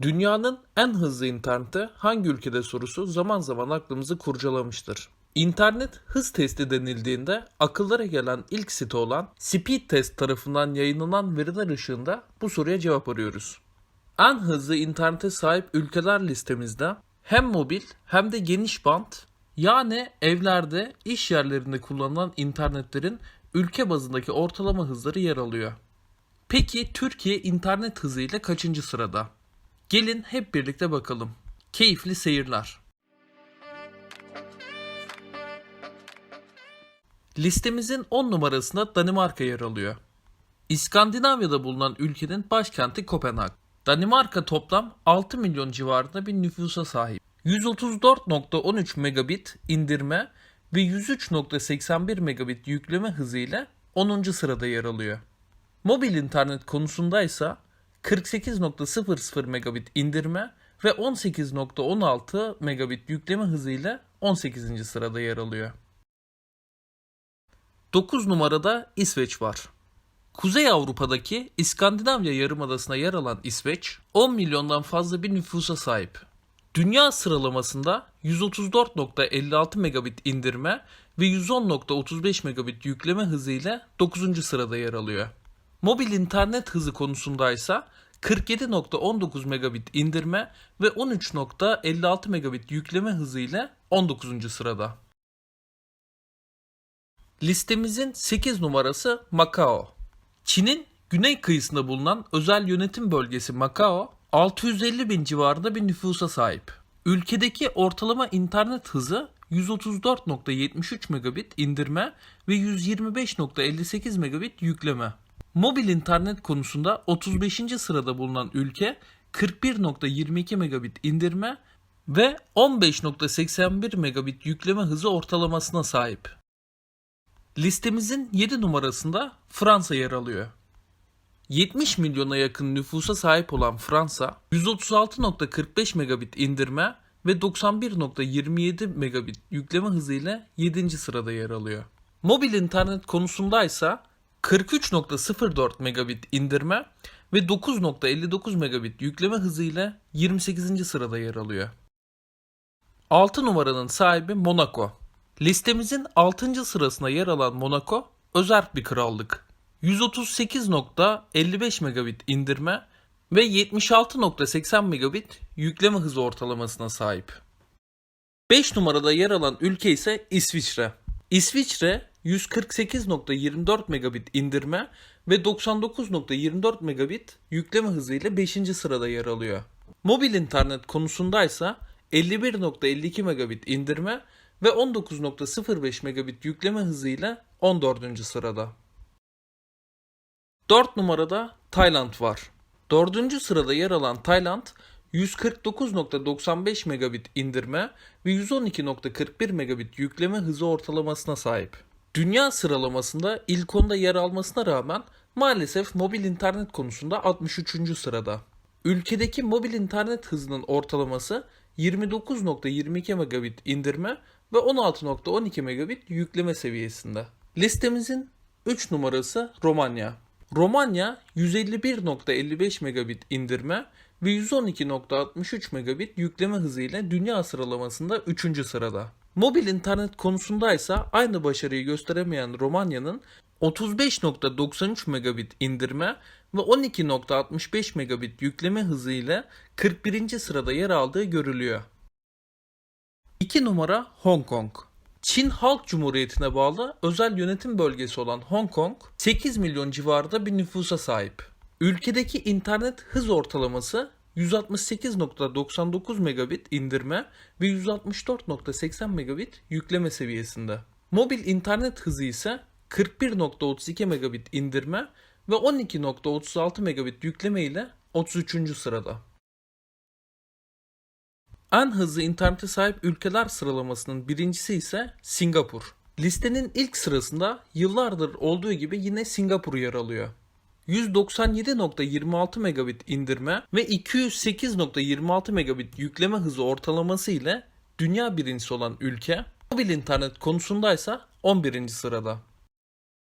Dünyanın en hızlı interneti hangi ülkede sorusu zaman zaman aklımızı kurcalamıştır. İnternet hız testi denildiğinde akıllara gelen ilk site olan Speed Test tarafından yayınlanan veriler ışığında bu soruya cevap arıyoruz. En hızlı internete sahip ülkeler listemizde hem mobil hem de geniş bant yani evlerde, iş yerlerinde kullanılan internetlerin ülke bazındaki ortalama hızları yer alıyor. Peki Türkiye internet hızı ile kaçıncı sırada? Gelin hep birlikte bakalım. Keyifli seyirler. Listemizin 10 numarasında Danimarka yer alıyor. İskandinavya'da bulunan ülkenin başkenti Kopenhag. Danimarka toplam 6 milyon civarında bir nüfusa sahip. 134.13 megabit indirme ve 103.81 megabit yükleme hızı ile 10. sırada yer alıyor. Mobil internet konusunda ise 48.00 megabit indirme ve 18.16 megabit yükleme hızıyla 18. sırada yer alıyor. 9 numarada İsveç var. Kuzey Avrupa'daki İskandinavya Yarımadası'na yer alan İsveç, 10 milyondan fazla bir nüfusa sahip. Dünya sıralamasında 134.56 megabit indirme ve 110.35 megabit yükleme hızıyla 9. sırada yer alıyor. Mobil internet hızı konusunda ise 47.19 megabit indirme ve 13.56 megabit yükleme hızıyla 19. sırada. Listemizin 8 numarası Macao. Çin'in güney kıyısında bulunan özel yönetim bölgesi Macao, 650 bin civarında bir nüfusa sahip. Ülkedeki ortalama internet hızı 134.73 megabit indirme ve 125.58 megabit yükleme. Mobil internet konusunda 35. sırada bulunan ülke 41.22 megabit indirme ve 15.81 megabit yükleme hızı ortalamasına sahip. Listemizin 7 numarasında Fransa yer alıyor. 70 milyona yakın nüfusa sahip olan Fransa, 136.45 megabit indirme ve 91.27 megabit yükleme hızıyla 7. sırada yer alıyor. Mobil internet konusunda ise 43.04 megabit indirme ve 9.59 megabit yükleme hızıyla 28. sırada yer alıyor. 6 numaranın sahibi Monaco. Listemizin 6. sırasına yer alan Monaco, özerk bir krallık. 138.55 megabit indirme ve 76.80 megabit yükleme hızı ortalamasına sahip. 5 numarada yer alan ülke ise İsviçre. İsviçre 148.24 megabit indirme ve 99.24 megabit yükleme hızıyla 5. sırada yer alıyor. Mobil internet konusundaysa 51.52 megabit indirme ve 19.05 megabit yükleme hızıyla 14. sırada. 4 numarada Tayland var. 4. sırada yer alan Tayland 149.95 megabit indirme ve 112.41 megabit yükleme hızı ortalamasına sahip. Dünya sıralamasında ilk onda yer almasına rağmen maalesef mobil internet konusunda 63. sırada. Ülkedeki mobil internet hızının ortalaması 29.22 megabit indirme ve 16.12 megabit yükleme seviyesinde. Listemizin 3 numarası Romanya. Romanya 151.55 megabit indirme ve 112.63 megabit yükleme hızıyla dünya sıralamasında 3. sırada. Mobil internet konusunda ise aynı başarıyı gösteremeyen Romanya'nın 35.93 megabit indirme ve 12.65 megabit yükleme hızıyla 41. sırada yer aldığı görülüyor. 2 numara Hong Kong. Çin Halk Cumhuriyeti'ne bağlı özel yönetim bölgesi olan Hong Kong 8 milyon civarında bir nüfusa sahip. Ülkedeki internet hız ortalaması 168.99 megabit indirme ve 164.80 megabit yükleme seviyesinde. Mobil internet hızı ise 41.32 megabit indirme ve 12.36 megabit yükleme ile 33. sırada. En hızlı internete sahip ülkeler sıralamasının birincisi ise Singapur. Listenin ilk sırasında yıllardır olduğu gibi yine Singapur yer alıyor. 197.26 megabit indirme ve 208.26 megabit yükleme hızı ortalaması ile dünya birincisi olan ülke, mobil internet konusundaysa 11. sırada.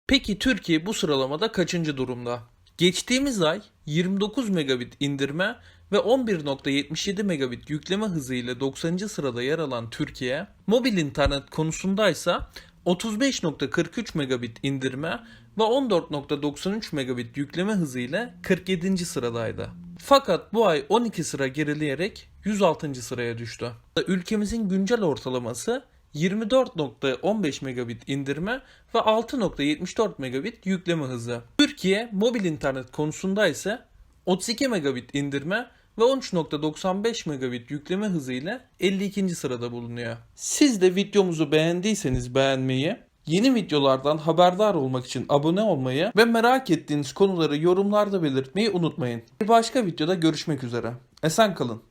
Peki Türkiye bu sıralamada kaçıncı durumda? Geçtiğimiz ay 29 megabit indirme ve 11.77 megabit yükleme hızı ile 90. sırada yer alan Türkiye, mobil internet konusundaysa 35.43 megabit indirme ve 14.93 megabit yükleme hızı ile 47. sıradaydı. Fakat bu ay 12 sıra gerileyerek 106. sıraya düştü. Ülkemizin güncel ortalaması 24.15 megabit indirme ve 6.74 megabit yükleme hızı. Türkiye mobil internet konusunda ise 32 megabit indirme ve 13.95 megabit yükleme hızı ile 52. sırada bulunuyor. Siz de videomuzu beğendiyseniz beğenmeyi, yeni videolardan haberdar olmak için abone olmayı ve merak ettiğiniz konuları yorumlarda belirtmeyi unutmayın. Bir başka videoda görüşmek üzere. Esen kalın.